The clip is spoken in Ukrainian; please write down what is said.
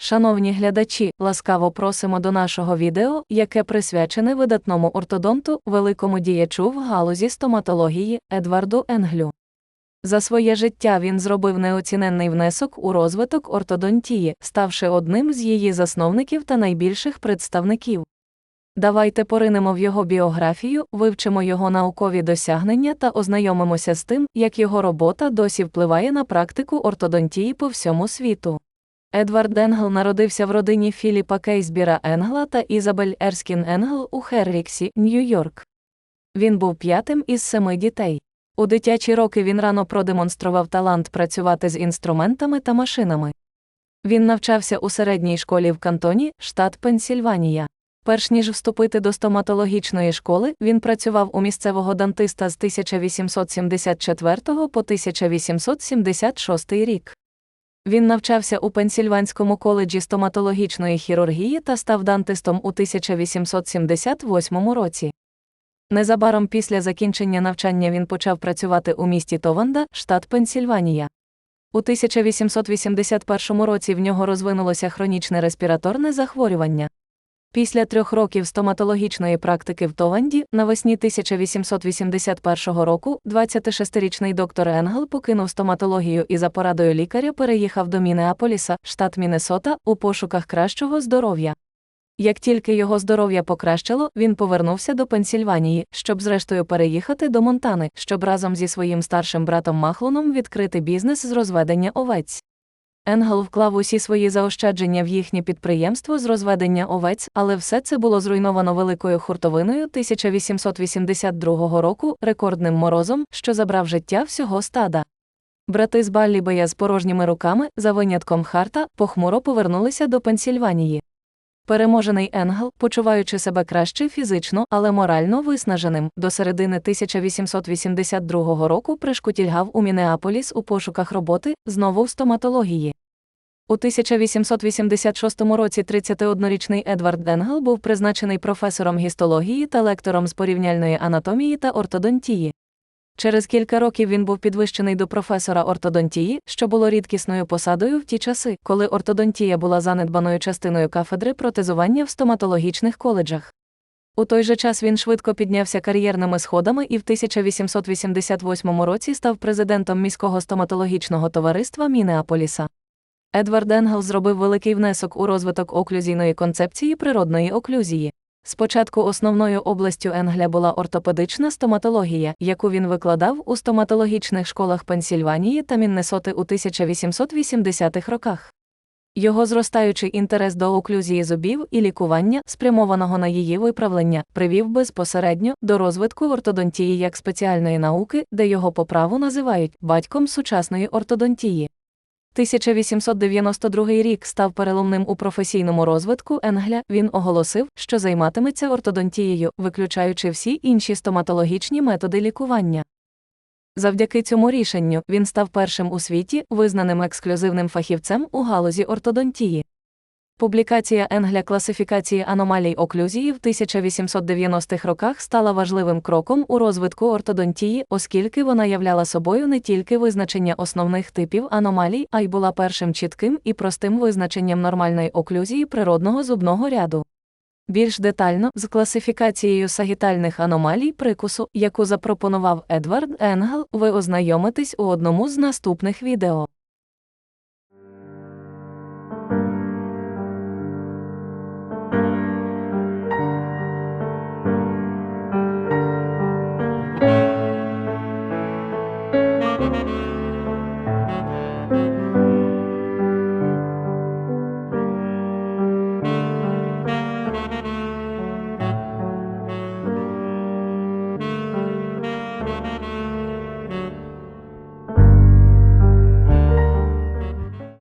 Шановні глядачі, ласкаво просимо до нашого відео, яке присвячене видатному ортодонту, великому діячу в галузі стоматології Едварду Енглю. За своє життя він зробив неоціненний внесок у розвиток ортодонтії, ставши одним з її засновників та найбільших представників. Давайте поринемо в його біографію, вивчимо його наукові досягнення та ознайомимося з тим, як його робота досі впливає на практику ортодонтії по всьому світу. Едвард Енгл народився в родині Філіпа Кейсбіра Енгла та Ізабель Ерскін Енгл у Херріксі, Нью-Йорк. Він був п'ятим із семи дітей. У дитячі роки він рано продемонстрував талант працювати з інструментами та машинами. Він навчався у середній школі в кантоні, штат Пенсільванія. Перш ніж вступити до стоматологічної школи, він працював у місцевого дантиста з 1874 по 1876 рік. Він навчався у Пенсільванському коледжі стоматологічної хірургії та став дантистом у 1878 році. Незабаром після закінчення навчання він почав працювати у місті Тованда, штат Пенсільванія. У 1881 році в нього розвинулося хронічне респіраторне захворювання. Після трьох років стоматологічної практики в Тованді, навесні 1881 року, 26-річний доктор Енгел покинув стоматологію і за порадою лікаря переїхав до Мінеаполіса, штат Міннесота, у пошуках кращого здоров'я. Як тільки його здоров'я покращило, він повернувся до Пенсільванії, щоб зрештою переїхати до Монтани, щоб разом зі своїм старшим братом Махлоном відкрити бізнес з розведення овець. Енгел вклав усі свої заощадження в їхнє підприємство з розведення овець, але все це було зруйновано великою хуртовиною 1882 року, рекордним морозом, що забрав життя всього стада. Брати з Баллібея з порожніми руками, за винятком Харта, похмуро повернулися до Пенсільванії. Переможений Енгел, почуваючи себе краще фізично, але морально виснаженим, до середини 1882 року пришкутільгав у Мінеаполіс у пошуках роботи, знову в стоматології. У 1886 році 31-річний Едвард Енгел був призначений професором гістології та лектором з порівняльної анатомії та ортодонтії. Через кілька років він був підвищений до професора ортодонтії, що було рідкісною посадою в ті часи, коли ортодонтія була занедбаною частиною кафедри протезування в стоматологічних коледжах. У той же час він швидко піднявся кар'єрними сходами і в 1888 році став президентом міського стоматологічного товариства Мінеаполіса. Едвард Енгел зробив великий внесок у розвиток оклюзійної концепції природної оклюзії. Спочатку основною областю Енгля була ортопедична стоматологія, яку він викладав у стоматологічних школах Пенсільванії та Міннесоти у 1880-х роках. Його зростаючий інтерес до оклюзії зубів і лікування, спрямованого на її виправлення, привів безпосередньо до розвитку ортодонтії як спеціальної науки, де його по праву називають батьком сучасної ортодонтії. 1892 рік став переломним у професійному розвитку Енгля. Він оголосив, що займатиметься ортодонтією, виключаючи всі інші стоматологічні методи лікування. Завдяки цьому рішенню він став першим у світі визнаним ексклюзивним фахівцем у галузі ортодонтії. Публікація Енгля класифікації аномалій оклюзії в 1890-х роках стала важливим кроком у розвитку ортодонтії, оскільки вона являла собою не тільки визначення основних типів аномалій, а й була першим чітким і простим визначенням нормальної оклюзії природного зубного ряду. Більш детально, з класифікацією сагітальних аномалій прикусу, яку запропонував Едвард Енгел, ви ознайомитесь у одному з наступних відео.